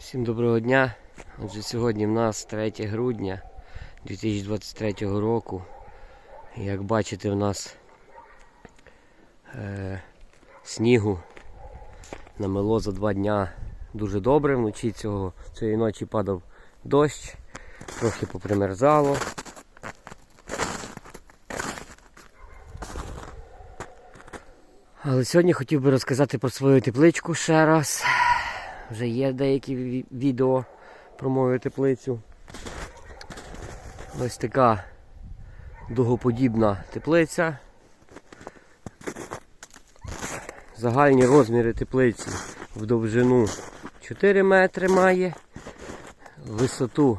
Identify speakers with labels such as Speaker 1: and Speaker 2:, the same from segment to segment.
Speaker 1: Всім доброго дня. Отже, сьогодні в нас 3 грудня 2023 року. Як бачите, в нас е, снігу намело за два дня дуже добре. Вночі цього, цієї ночі падав дощ, трохи попримерзало. Але сьогодні хотів би розказати про свою тепличку ще раз. Вже є деякі відео про мою теплицю. Ось така дугоподібна теплиця. Загальні розміри теплиці в довжину 4 метри має, висоту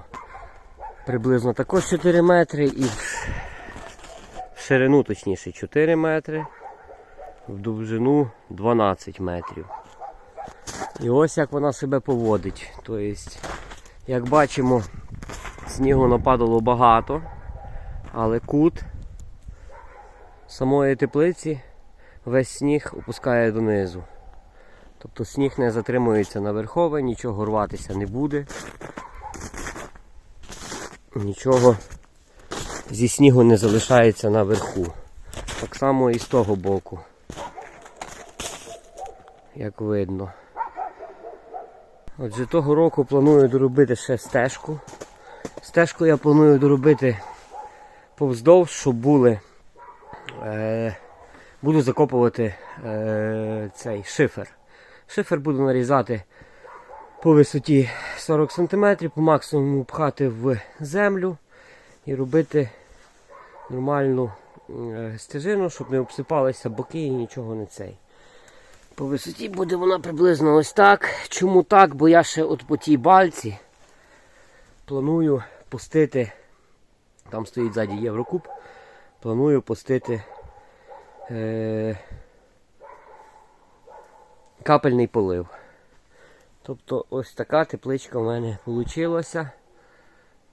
Speaker 1: приблизно також 4 метри і в ширину точніше 4 метри, в довжину 12 метрів. І ось як вона себе поводить. Тобто, як бачимо, снігу нападало багато, але кут самої теплиці весь сніг опускає донизу. Тобто сніг не затримується на верхове, нічого рватися не буде. Нічого зі снігу не залишається наверху. Так само і з того боку, як видно. Отже, того року планую доробити ще стежку. Стежку я планую доробити повздовж, щоб були. Е, буду закопувати е, цей шифер. Шифер буду нарізати по висоті 40 см, по максимуму пхати в землю і робити нормальну е, стежину, щоб не обсипалися боки і нічого не цей. По висоті буде вона приблизно ось так. Чому так? Бо я ще от по тій бальці планую пустити, там стоїть ззаді Єврокуб, планую пустити е, капельний полив. Тобто ось така тепличка в мене вийшла.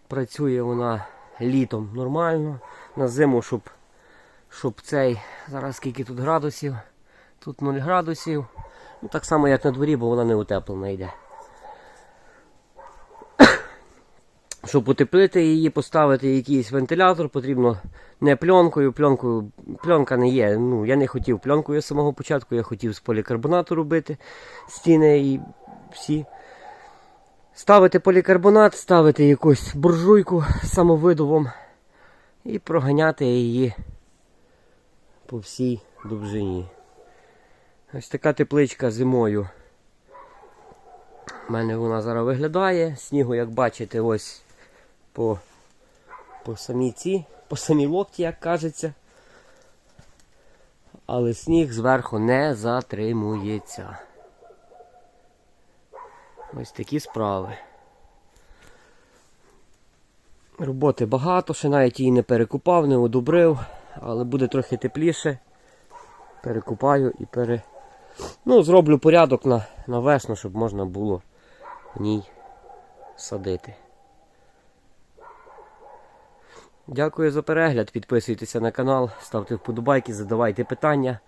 Speaker 1: Працює вона літом нормально. На зиму, щоб, щоб цей, зараз скільки тут градусів. Тут 0 градусів. Ну, так само, як на дворі, бо вона не утеплена йде. Щоб утеплити її, поставити якийсь вентилятор, потрібно не пленкою. Пленкою пленка не є. Ну, я не хотів пленкою з самого початку, я хотів з полікарбонату робити стіни і всі. Ставити полікарбонат, ставити якусь буржуйку з і проганяти її по всій довжині. Ось така тепличка зимою. У мене вона зараз виглядає. Снігу, як бачите, ось по, по самій ці, по самій локті, як кажеться. Але сніг зверху не затримується. Ось такі справи. Роботи багато, ще навіть її не перекупав, не одобрив, але буде трохи тепліше. Перекупаю і пере... Ну, зроблю порядок на, на весну, щоб можна було в ній садити. Дякую за перегляд. Підписуйтеся на канал, ставте вподобайки, задавайте питання.